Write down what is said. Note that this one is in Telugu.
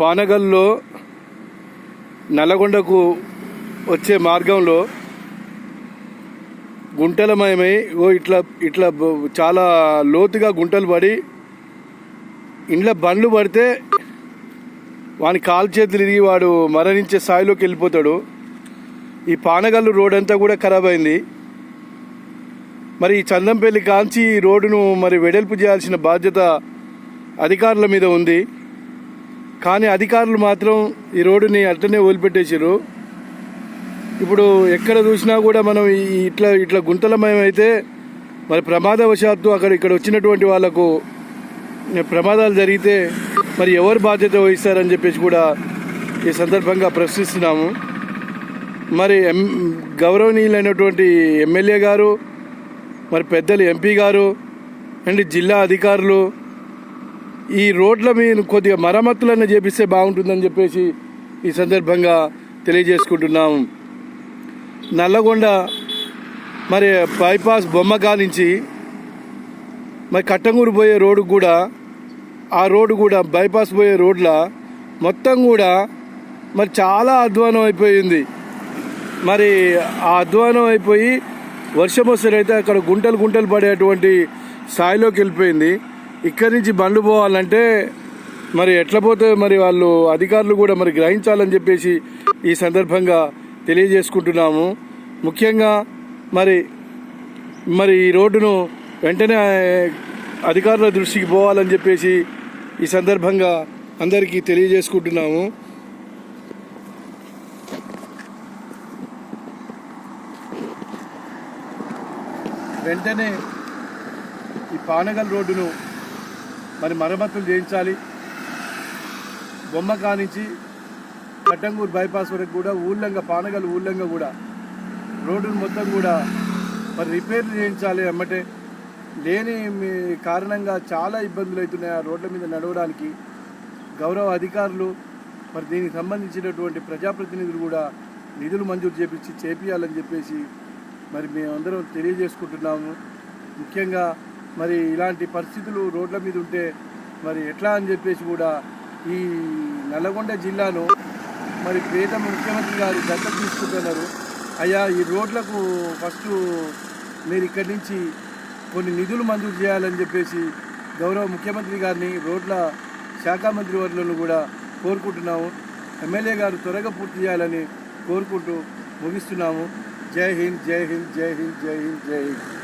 పానగల్లో నల్లగొండకు వచ్చే మార్గంలో గుంటలమయమై ఓ ఇట్లా ఇట్లా చాలా లోతుగా గుంటలు పడి ఇండ్ల బండ్లు పడితే వాని కాలు చేతులు ఇరిగి వాడు మరణించే స్థాయిలోకి వెళ్ళిపోతాడు. ఈ పానగల్లు రోడ్ అంతా కూడా ఖరాబ్ అయింది. మరి ఈ చందంపల్లి కాంచి రోడ్డును మరి వెడల్పు చేయాల్సిన బాధ్యత అధికారుల మీద ఉంది. కానీ అధికారులు మాత్రం ఈ రోడ్డుని అట్లనే వదిలిపెట్టేసారు ఇప్పుడు ఎక్కడ చూసినా కూడా మనం ఇట్లా ఇట్లా గుంతలమయమైతే అయితే మరి ప్రమాదవశాత్తు అక్కడ ఇక్కడ వచ్చినటువంటి వాళ్ళకు ప్రమాదాలు జరిగితే మరి ఎవరు బాధ్యత వహిస్తారని చెప్పేసి కూడా ఈ సందర్భంగా ప్రశ్నిస్తున్నాము. మరి ఎం గౌరవనీయులైనటువంటి ఎమ్మెల్యే గారు మరి పెద్దలు ఎంపీ గారు అండ్ జిల్లా అధికారులు ఈ రోడ్ల మీద కొద్దిగా మరమ్మతులను చేపిస్తే బాగుంటుందని చెప్పేసి ఈ సందర్భంగా తెలియజేసుకుంటున్నాము. నల్లగొండ మరి బైపాస్ బొమ్మ నుంచి మరి కట్టంగూరు పోయే రోడ్డు కూడా ఆ రోడ్డు కూడా బైపాస్ పోయే రోడ్ల మొత్తం కూడా మరి చాలా అధ్వానం అయిపోయింది. మరి ఆ అధ్వానం అయిపోయి వర్షం వస్తేనైతే అక్కడ గుంటలు గుంటలు పడేటువంటి స్థాయిలోకి వెళ్ళిపోయింది. ఇక్కడి నుంచి బండ్లు పోవాలంటే మరి ఎట్లా పోతే మరి వాళ్ళు అధికారులు కూడా మరి గ్రహించాలని చెప్పేసి ఈ సందర్భంగా తెలియజేసుకుంటున్నాము. ముఖ్యంగా మరి మరి ఈ రోడ్డును వెంటనే అధికారుల దృష్టికి పోవాలని చెప్పేసి ఈ సందర్భంగా అందరికీ తెలియజేసుకుంటున్నాము. వెంటనే ఈ పానగల్ రోడ్డును మరి మరమ్మతులు చేయించాలి. బొమ్మ కానించి కట్టంగూరు బైపాస్ వరకు కూడా ఊళ్ళంగా పానగల్ ఊళ్ళంగా కూడా రోడ్డును మొత్తం కూడా మరి రిపేర్లు చేయించాలి అమ్మటే. లేని మీ కారణంగా చాలా ఇబ్బందులు అవుతున్నాయి ఆ రోడ్ల మీద నడవడానికి. గౌరవ అధికారులు మరి దీనికి సంబంధించినటువంటి ప్రజాప్రతినిధులు కూడా నిధులు మంజూరు చేపించి చేపియాలని చెప్పేసి మరి మేమందరం తెలియజేసుకుంటున్నాము. ముఖ్యంగా మరి ఇలాంటి పరిస్థితులు రోడ్ల మీద ఉంటే మరి ఎట్లా అని చెప్పేసి కూడా ఈ నల్లగొండ జిల్లాను మరి పేద ముఖ్యమంత్రి గారు దత్తత తీసుకుంటున్నారు. అయ్యా ఈ రోడ్లకు ఫస్ట్ మీరు ఇక్కడి నుంచి కొన్ని నిధులు మంజూరు చేయాలని చెప్పేసి గౌరవ ముఖ్యమంత్రి గారిని రోడ్ల శాఖ మంత్రి వర్యులను కూడా కోరుకుంటున్నాము. ఎమ్మెల్యే గారు త్వరగా పూర్తి చేయాలని కోరుకుంటూ ముగిస్తున్నాము. జై హింద్ జై హింద్ జై హింద్ జై హింద్ జై హింద్.